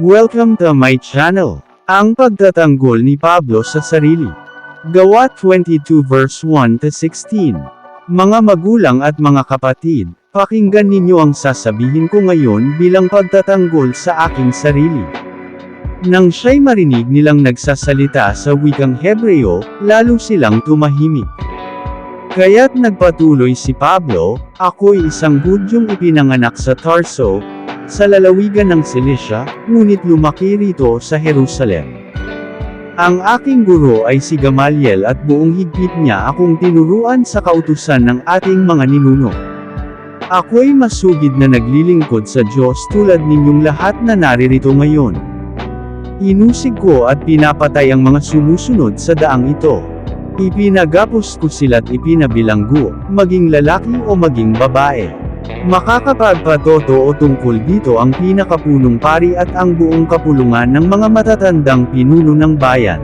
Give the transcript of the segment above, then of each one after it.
Welcome to my channel. Ang pagtatanggol ni Pablo sa sarili. Gawa 22 verse 1 to 16. Mga magulang at mga kapatid, pakinggan ninyo ang sasabihin ko ngayon bilang pagtatanggol sa aking sarili. Nang siya'y marinig nilang nagsasalita sa wikang Hebreo, lalo silang tumahimik. Kaya't nagpatuloy si Pablo, ako'y isang Hudyong ipinanganak sa Tarso, sa lalawigan ng Cilicia, ngunit lumaki rito sa Jerusalem. Ang aking guro ay si Gamaliel at buong higpit niya akong tinuruan sa kautusan ng ating mga ninuno. Ako'y masugid na naglilingkod sa Diyos tulad ninyong lahat na naririto ngayon. Inusig ko at pinapatay ang mga sumusunod sa daang ito. Ipinagapos ko sila't ipinabilanggo, maging lalaki o maging babae. Makakapagpatoto o tungkol dito ang pinakapunong pari at ang buong kapulungan ng mga matatandang pinuno ng bayan.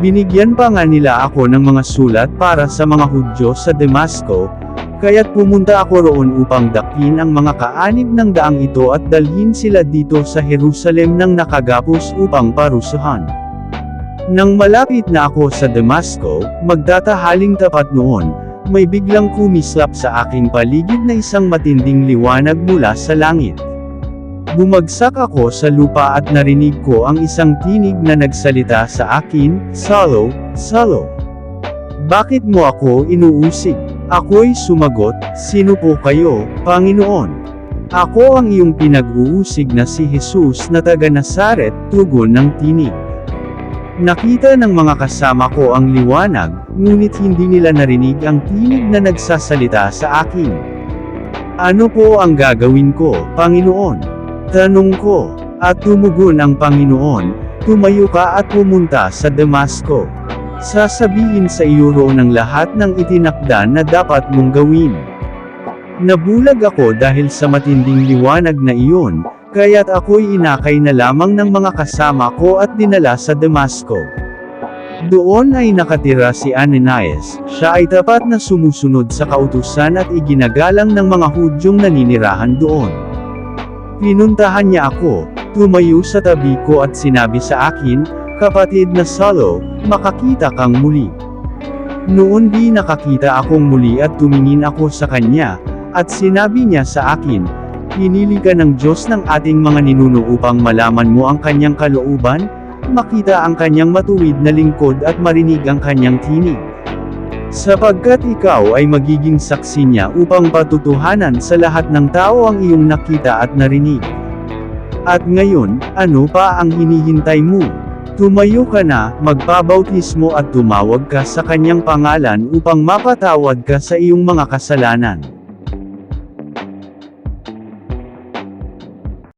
Binigyan pa nga nila ako ng mga sulat para sa mga Hudyo sa Damasco, kaya't pumunta ako roon upang dakin ang mga kaanib ng daang ito at dalhin sila dito sa Jerusalem ng nakagapos upang parusahan. Nang malapit na ako sa Damasco, magdatahaling tapat noon, may biglang kumislap sa aking paligid na isang matinding liwanag mula sa langit. Bumagsak ako sa lupa at narinig ko ang isang tinig na nagsalita sa akin, Salo, Salo. Bakit mo ako inuusig? Ako'y sumagot, Sino po kayo, Panginoon? Ako ang iyong pinag-uusig na si Jesus na taga Nazaret, tugon ng tinig. Nakita ng mga kasama ko ang liwanag, ngunit hindi nila narinig ang tinig na nagsasalita sa akin. Ano po ang gagawin ko, Panginoon? Tanong ko, at tumugon ang Panginoon, tumayo ka at pumunta sa Damasco. Sasabihin sa iyo roon ang lahat ng itinakda na dapat mong gawin. Nabulag ako dahil sa matinding liwanag na iyon, kaya't ako'y inakay na lamang ng mga kasama ko at dinala sa Damasco. Doon ay nakatira si Ananias, siya ay tapat na sumusunod sa kautusan at iginagalang ng mga Hudyong naninirahan doon. Pinuntahan niya ako, tumayo sa tabi ko at sinabi sa akin, Kapatid na Salo, makakita kang muli. Noon di nakakita akong muli at tumingin ako sa kanya, at sinabi niya sa akin, Pinili ka ng Diyos ng ating mga ninuno upang malaman mo ang kanyang kalooban, makita ang kanyang matuwid na lingkod at marinig ang kanyang tinig. Sapagkat ikaw ay magiging saksi niya upang patutuhanan sa lahat ng tao ang iyong nakita at narinig. At ngayon, ano pa ang hinihintay mo? Tumayo ka na, magpabautismo at tumawag ka sa kanyang pangalan upang mapatawad ka sa iyong mga kasalanan.